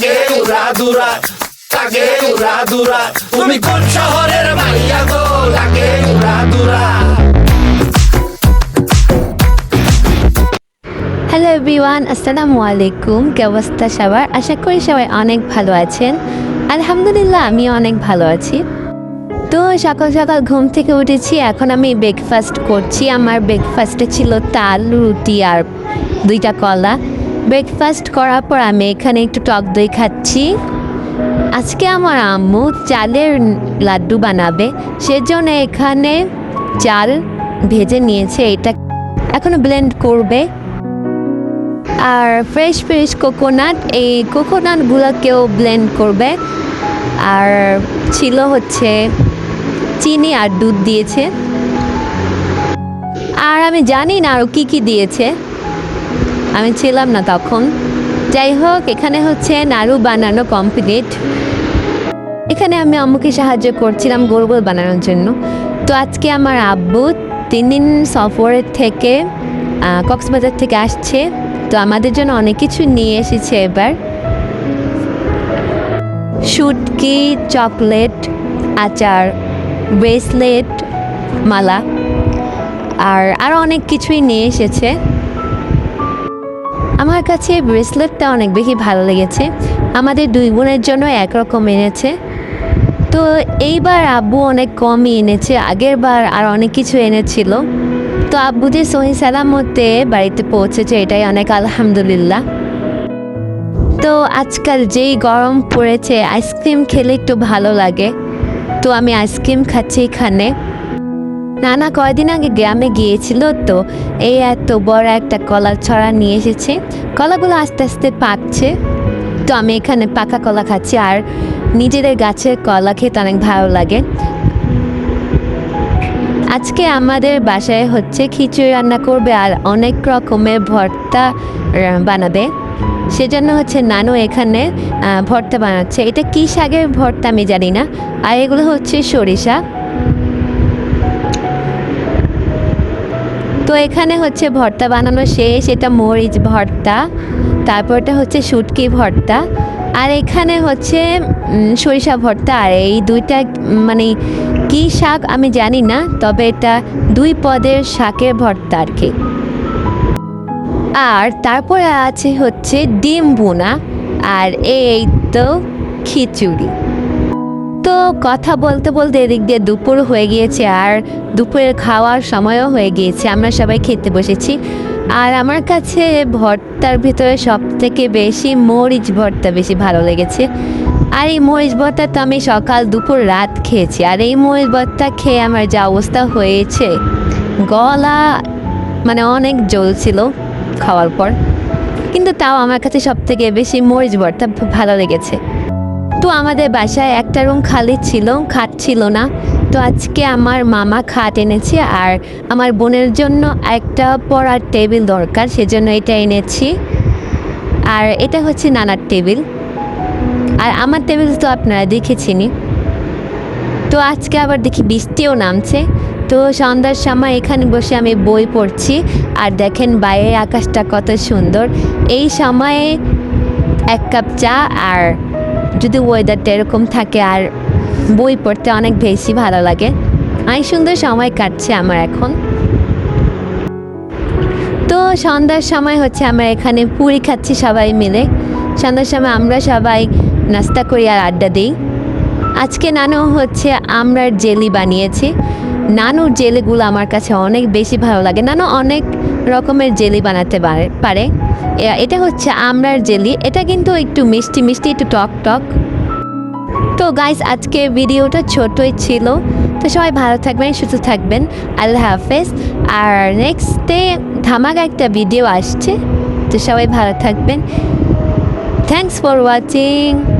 দুরা দুরা তুমি কোন শহরের মাইয়া গো? লাগে দুরা হ্যালো এভরিওয়ান আসসালামু আলাইকুম। কি অবস্থা সবার? আশা করি সবাই অনেক ভালো আছেন। আলহামদুলিল্লাহ আমি অনেক ভালো আছি। তো সকাল সকাল ঘুম থেকে উঠেছি, এখন আমি ব্রেকফাস্ট করছি। আমার ব্রেকফাস্টে ছিল তাল, রুটি আর দুইটা কলা। ব্রেকফাস্ট করার পর আমি এখানে একটু টক দই খাচ্ছি। আজকে আমার আম্মু চালের লাড্ডু বানাবে, সেজন্য এখানে চাল ভেজে নিয়েছে, এটা এখনও ব্লেন্ড করবে। আর ফ্রেশ ফ্রেশ কোকোনাট এই কোকোনাটগুলোকেও ব্লেন্ড করবে। আর ছিল হচ্ছে চিনি আর দুধ দিয়েছে। আর আমি জানি না আরও কী কী দিয়েছে। আমি ছিলাম না তখন। যাই হোক এখানে হচ্ছে নাড়ু বানানো কমপ্লিট এখানে আমি আম্মুকে সাহায্য করছিলাম গোল গোল বানানোর জন্য। তো আজকে আমার আব্বু তিন দিন সফরের থেকে কক্সবাজার থেকে আসছে। তো আমাদের জন্য অনেক কিছু নিয়ে এসেছে এবার। শুটকি, চকলেট, আচার, ব্রেসলেট, মালা, আর আরও অনেক কিছুই নিয়ে এসেছে। আমার কাছে ব্রেসলেটটা অনেক বেশি ভালো লেগেছে। আমাদের দুই বোনের জন্য একরকম এনেছে। তো এইবার আব্বু অনেক কমই এনেছে আগের বার আর অনেক কিছু এনেছিল। তো আব্বু যে সহি সালামতে বাড়িতে পৌঁছেছে, এটাই অনেক আলহামদুলিল্লাহ। তো আজকাল যেই গরম পড়েছে, আইসক্রিম খেলে একটু ভালো লাগে। তো আমি আইসক্রিম খাচ্ছি এখানে। নানা কয়দিন আগে গ্রামে গিয়েছিল তো এই এত বড় একটা কলার ছড়া নিয়ে এসেছে, কলাগুলো আস্তে আস্তে পাকছে। তো আমি এখানে পাকা কলা খাচ্ছি আর নিজেদের গাছের কলা খেতে অনেক ভালো লাগে। আজকে আমাদের বাসায় হচ্ছে খিচুড়ি রান্না করবে আর অনেক রকমের ভর্তা বানাবে। সেজন্য হচ্ছে নানু এখানে ভর্তা বানাচ্ছে। এটা কী শাকের ভর্তা আমি জানি না। আর এগুলো হচ্ছে সরিষা। তো এখানে হচ্ছে ভর্তা বানানো শেষ, এটা মরিচ ভর্তা, তারপরটা হচ্ছে শুটকি ভর্তা, আর এখানে হচ্ছে সরিষা ভর্তা, আর এই দুইটা মানে কি শাক আমি জানি না, তবে এটা দুই পদের শাকের ভর্তা আর কি। আর তারপরে আছে হচ্ছে ডিম বোনা আর এই তো খিচুড়ি। কথা বলতে বলতে এদিক দিয়ে দুপুর হয়ে গিয়েছে আর দুপুরের খাওয়ার সময়ও হয়ে গিয়েছে। আমরা সবাই খেতে বসেছি। আর আমার কাছে ভর্তার ভিতরে সব থেকে বেশি মরিচ ভর্তা বেশি ভালো লেগেছে। আর এই মরিচ ভর্তা তো আমি সকাল দুপুর রাত খেয়েছি। আর এই মরিচ ভর্তা খেয়ে আমার যা অবস্থা হয়েছে, গলা মানে অনেক জ্বলছিল খাওয়ার পর। কিন্তু তাও আমার কাছে সব থেকে বেশি মরিচ ভর্তা ভালো লেগেছে। তো আমাদের বাসায় একটা রুম খালি ছিল, খাট ছিল না। তো আজকে আমার মামা খাট এনেছে আর আমার বোনের জন্য একটা পড়ার টেবিল দরকার, সেজন্য এটা এনেছি। আর এটা হচ্ছে নানার টেবিল। আর আমার টেবিল তো আপনারা দেখেছিনি তো আজকে আবার দেখি বৃষ্টিও নামছে। তো সন্ধ্যার সময় এখানে বসে আমি বই পড়ছি। আর দেখেন বাইরের আকাশটা কত সুন্দর। এই সময়ে এক কাপ চা আর যদি ওয়েদারটা এরকম থাকে আর বই পড়তে অনেক বেশি ভালো লাগে। অনেক সুন্দর সময় কাটছে আমার এখন। তো সন্ধ্যার সময় হচ্ছে আমরা এখানে পুরি খাচ্ছি সবাই মিলে। সন্ধ্যার সময় আমরা সবাই নাস্তা করি আর আড্ডা দিই। আজকে নানো হচ্ছে আমরার জেলি বানিয়েছে। নানুর জেলিগুলো আমার কাছে অনেক বেশি ভালো লাগে। নানু অনেক রকমের জেলি বানাতে পারে এটা হচ্ছে আমরার জেলি। এটা কিন্তু একটু মিষ্টি মিষ্টি, একটু টক টক। তো গাইস আজকে ভিডিওটা ছোটই ছিল। তো সবাই ভালো থাকবেন, সুস্থ থাকবেন। আল্লাহ হাফেজ। আর নেক্সট ডে ধামাকা একটা ভিডিও আসছে। তো সবাই ভালো থাকবেন। Thanks for watching